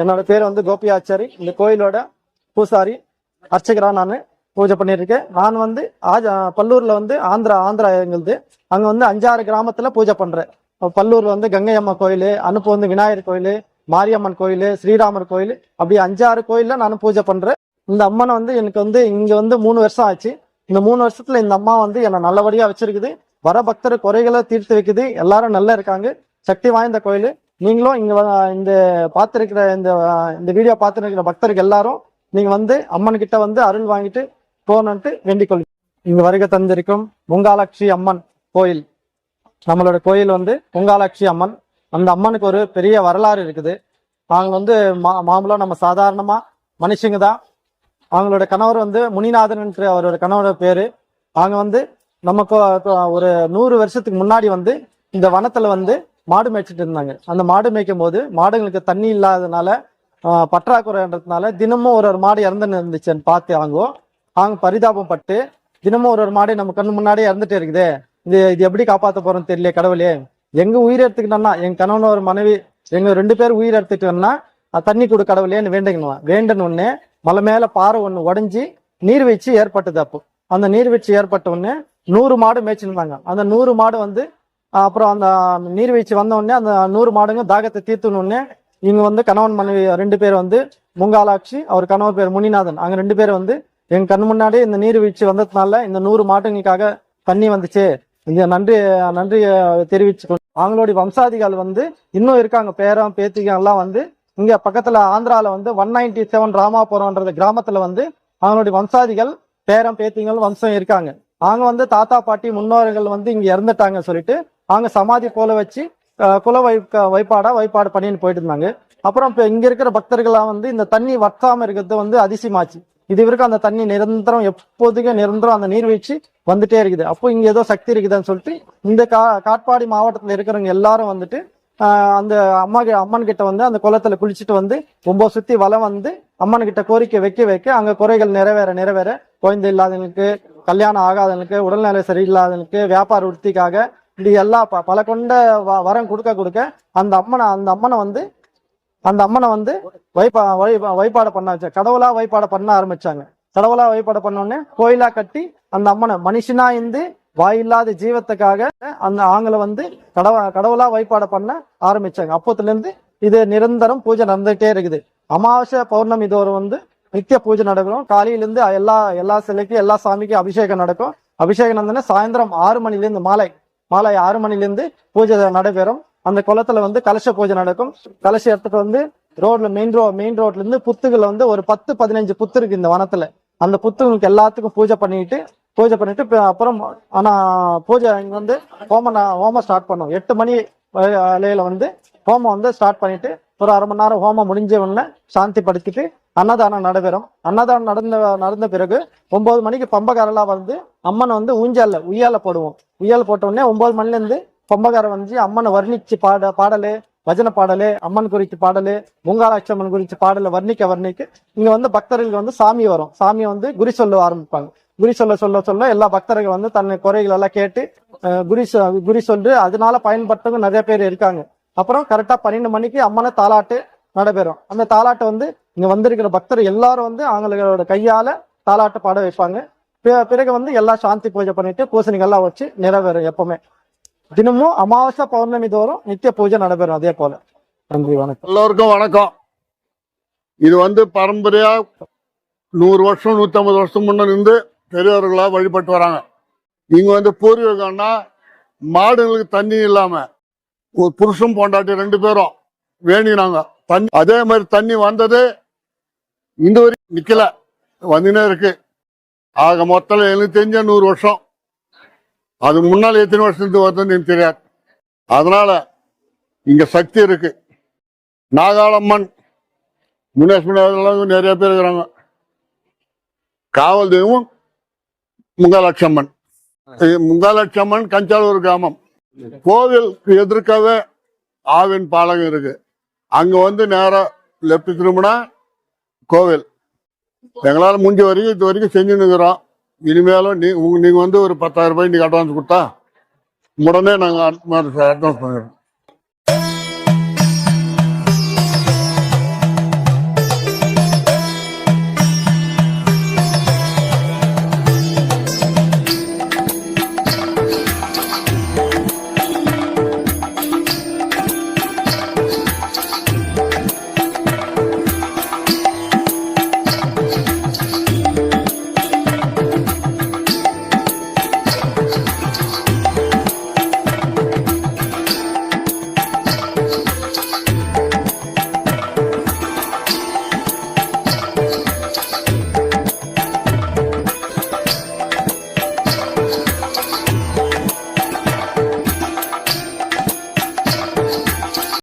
என்னோட பேர் வந்து கோபி ஆச்சாரி. இந்த கோயிலோட பூசாரி அர்ச்சகரா நான் பூஜை பண்ணியிருக்கேன் நான் வந்து ஆஜ பல்லூர்ல வந்து ஆந்திரா ஆந்திரா எங்களுது. அங்க வந்து அஞ்சாறு கிராமத்துல பூஜை பண்றேன். பல்லூர்ல வந்து கங்கை அம்மா கோயில் அனுப்பு வந்து விநாயகர் கோயில் மாரியம்மன் கோயில் ஸ்ரீராமர் கோயில் அப்படி அஞ்சாறு கோயில்ல நான் பூஜை பண்றேன். இந்த அம்மனை வந்து எனக்கு வந்து இங்க வந்து மூணு வருஷம் ஆச்சு. இந்த மூணு வருஷத்துல இந்த அம்மா வந்து என்னை நல்லபடியா வச்சிருக்குது. வர பக்தர் குறைகளை தீர்த்து வைக்குது. எல்லாரும் நல்லா இருக்காங்க. சக்தி வாய்ந்த கோயில். நீங்களும் இங்க இந்த பார்த்திருக்கிற இந்த இந்த வீடியோ பார்த்துருக்கிற பக்தர்கள் எல்லாரும் நீங்க வந்து அம்மன் கிட்ட வந்து அருள் வாங்கிட்டு போகணுன்ட்டு வேண்டிக் கொள்கிறேன் இங்க வருகை தந்திருக்கும் பொங்காலாட்சி அம்மன் கோயில். நம்மளோட கோயில் வந்து பொங்காலாட்சி அம்மன். அந்த அம்மனுக்கு ஒரு பெரிய வரலாறு இருக்குது. அவங்க வந்து மா மாமூலம் நம்ம சாதாரணமா மனுஷங்க தான். அவங்களோட கணவர் வந்து முனிநாதன் அவரோட கணவரோட பேரு. அவங்க வந்து நமக்கு ஒரு நூறு வருஷத்துக்கு முன்னாடி வந்து இந்த வனத்துல வந்து மாடு மேய்ச்சிட்டு இருந்தாங்க. அந்த மாடு மேய்க்கும் போது மாடுங்களுக்கு தண்ணி இல்லாதனால பற்றாக்குறைன்றதுனால தினமும் ஒரு ஒரு மாடு இறந்துன்னு இருந்துச்சுன்னு பார்த்து அவங்கோ அவங்க பரிதாபம் பட்டு தினமும் ஒரு ஒரு மாடு நம்ம கண்ணு முன்னாடியே இறந்துட்டே இருக்குது. இது இது எப்படி காப்பாற்ற போறோம்னு தெரியல கடவுளே. எங்க உயிர் எடுத்துக்கிட்டோம்னா என் கணவன் ஒரு மனைவி எங்க ரெண்டு பேர் உயிர் எடுத்துட்டோம்னா தண்ணி கொடு கடவுளேன்னு வேண்டிக்கணும் வேண்டன உடனே மலை மேல பாறை ஒண்ணு உடஞ்சி நீர்வீழ்ச்சி ஏற்பட்டது அப்போ. அந்த நீர்வீழ்ச்சி ஏற்பட்ட உடனே நூறு மாடு மேய்ச்சிருந்தாங்க. அந்த நூறு மாடு வந்து அப்புறம் அந்த நீர்வீழ்ச்சி வந்த உடனே அந்த நூறு மாடுங்க தாகத்தை தீர்த்துனோடனே இவங்க வந்து கணவன் மனைவி ரெண்டு பேர் வந்து முங்காலாட்சி அவர் கணவர் பேர் முனிநாதன். அங்கே ரெண்டு பேர் வந்து எங்க கண் முன்னாடி இந்த நீர்வீழ்ச்சி வந்ததுனால இந்த நூறு மாட்டுங்களுக்காக தண்ணி வந்துச்சு. இந்த நன்றி நன்றி தெரிவிச்சு அவங்களுடைய வம்சாதிகள் வந்து இன்னும் இருக்காங்க. பேரம் பேத்திக எல்லாம் வந்து இங்க பக்கத்துல ஆந்திரால வந்து ஒன் நைன்டி செவன் ராமாபுரம்ன்ற கிராமத்துல வந்து அவங்களுடைய வம்சாதிகள் பேரம் பேத்திகள் வம்சம் இருக்காங்க. அவங்க வந்து தாத்தா பாட்டி முன்னோர்கள் வந்து இங்க இறந்துட்டாங்க சொல்லிட்டு அவங்க சமாதி போல வச்சு குல வை வைப்பாடா வைப்பாடு பண்ணின்னு போயிட்டு இருந்தாங்க. அப்புறம் இப்போ இங்க இருக்கிற பக்தர்கள்லாம் வந்து இந்த தண்ணி வற்றாம இருக்கிறது வந்து அதிசயமாச்சு. இது வரைக்கும் அந்த தண்ணி நிரந்தரம் எப்போதுக்கு நிரந்தரம் அந்த நீர்வீழ்ச்சி வந்துட்டே இருக்குது. அப்போ இங்க ஏதோ சக்தி இருக்குதுன்னு சொல்லிட்டு இந்த கா காட்பாடி மாவட்டத்தில் இருக்கிறவங்க எல்லாரும் வந்துட்டு அந்த அம்மா அம்மன் கிட்ட வந்து அந்த குளத்துல குளிச்சுட்டு வந்து ரொம்ப சுத்தி வலம் வந்து அம்மன் கிட்ட கோரிக்கை வைக்க வைக்க அங்க குறைகள் நிறைவேற நிறைவேற. குழந்தை இல்லாதவங்களுக்கு கல்யாணம் ஆகாதவங்களுக்கு உடல்நிலை சரியில்லாதவங்களுக்கு வியாபார உறுதிக்காக இப்படி எல்லா ப- பல கொண்ட வ- வரம் கொடுக்க கொடுக்க அந்த அம்மனை அந்த அம்மனை வந்து அந்த அம்மனை வந்து வைப்பா வழிபாடு பண்ண வச்ச கடவுளா வழிபாடு பண்ண ஆரம்பிச்சாங்க. கடவுளா வழிபாடு பண்ணோடனே கோயிலா கட்டி அந்த அம்மனை மனுஷனா இருந்து வாயில்லாத ஜீவத்துக்காக அந்த ஆங்களை வந்து கடவு கடவுளா வழிபாடு பண்ண ஆரம்பிச்சாங்க. அப்போத்துல இருந்து இது நிரந்தரம் பூஜை நடந்துகிட்டே இருக்குது. அமாவாசை பௌர்ணமி தோறும் வந்து நித்திய பூஜை நடக்கும். காலையிலேருந்து எல்லா எல்லா சிலைக்கும் எல்லா சாமிக்கும் அபிஷேகம் நடக்கும். அபிஷேகம் நடந்தோன்னா சாயந்தரம் ஆறு மணிலேருந்து மாலை மாலை ஆறு மணிலேருந்து பூஜை நடைபெறும். அந்த குளத்துல வந்து கலச பூஜை நடக்கும். கலச இடத்துக்கு வந்து ரோட்ல மெயின் ரோ மெயின் ரோட்ல இருந்து புத்துகள் வந்து ஒரு பத்து பதினஞ்சு புத்து இருக்கு இந்த வனத்துல. அந்த புத்துகளுக்கு எல்லாத்துக்கும் பூஜை பண்ணிட்டு பூஜை பண்ணிட்டு அப்புறம் ஆனா பூஜை இங்க வந்து ஹோம ஹோமம் ஸ்டார்ட் பண்ணோம் எட்டு மணி வ- வந்து ஹோமம் வந்து ஸ்டார்ட் பண்ணிட்டு ஒரு அரை மணி நேரம் ஹோமம் முடிஞ்ச உடனே சாந்தி படுத்திட்டு அன்னதானம் நடைபெறும். அன்னதானம் நடந்த நடந்த பிறகு ஒன்பது மணிக்கு பம்பகாரெல்லாம் வந்து அம்மனை வந்து ஊஞ்சால உய்யால போடுவோம். உய்யால போட்ட உடனே ஒன்பது மணிலேருந்து வந்து அம்மனை வர்ணிச்சு பாட பாடலு பஜனை பாடலு அம்மன் குறித்து பாடலு முங்காலாட்சி அம்மன் குறித்து பாடலை வர்ணிக்க வர்ணிக்க இங்க வந்து பக்தர்களுக்கு வந்து சாமி வரும். சாமியை வந்து குறி சொல்ல ஆரம்பிப்பாங்க. குறி சொல்ல சொல்ல சொல்ல எல்லா பக்தர்கள் வந்து தன்னை குறைகள் எல்லாம் கேட்டு குறி சொ- குறி சொல்லி அதனால பயன்பட்டவங்க நிறைய பேர் இருக்காங்க. அப்புறம் கரெக்டாக பன்னெண்டு மணிக்கு அம்மனை தாலாட்டு நடைபெறும். அந்த தாலாட்டை வந்து இங்கே வந்திருக்கிற பக்தர் எல்லாரும் வந்து அவங்களோட கையால் தாலாட்டு பாட வைப்பாங்க. பிறகு வந்து எல்லாம் சாந்தி பூஜை பண்ணிட்டு பூசணிகள்லாம் வச்சு நிறைவேறும் எப்பவுமே. தினமும் அமாவாசை பௌர்ணமி தோறும் நித்திய பூஜை நடைபெறும் அதே போல. நன்றி வணக்கம். எல்லோருக்கும் வணக்கம். இது வந்து பரம்பரையா நூறு வருஷம் நூற்றம்பது வருஷம் முன்ன இருந்து பெரியவர்களா வழிபட்டு வராங்க. இங்க வந்து பூர்வீகம்னா மாடுகளுக்கு தண்ணி இல்லாம ஒரு புருஷன் பொண்டாட்டி ரெண்டு பேரும் வேணினாங்க. தண்ணி அதே மாதிரி தண்ணி வந்தது இந்த வரைக்கும் நிக்கல. வந்துனே இருக்கு. ஆக மொத்தம் எனக்கு தெரிஞ்ச நூறு வருஷம். அது முன்னால் எத்தனை வருஷத்துக்கு வருதுன்னு எனக்கு தெரியாது. அதனால இங்க சக்தி இருக்கு. நாகாளம்மன் முனேஸ்வரன் நிறைய பேர் இருக்கிறாங்க. காவல் தெய்வம் முங்காலட்சம்மன் முங்காலட்சம்மன் கஞ்சாலூர் கிராமம். கோவில் எதிர்க்கவே ஆவின் பாலகம் இருக்கு. அங்க வந்து நேரம் லெப்ட் திரும்பினா கோவில். எங்களால முடிஞ்ச வரைக்கும் இது வரைக்கும் செஞ்சுன்னு இருக்கிறோம் இனிமேலும் நீ உங்க- நீங்க வந்து ஒரு பத்தாயிரம் ரூபாய் நீங்க அட்வான்ஸ் கொடுத்தா உடனே நாங்க அட்வான்ஸ் பண்ணிடுறோம்.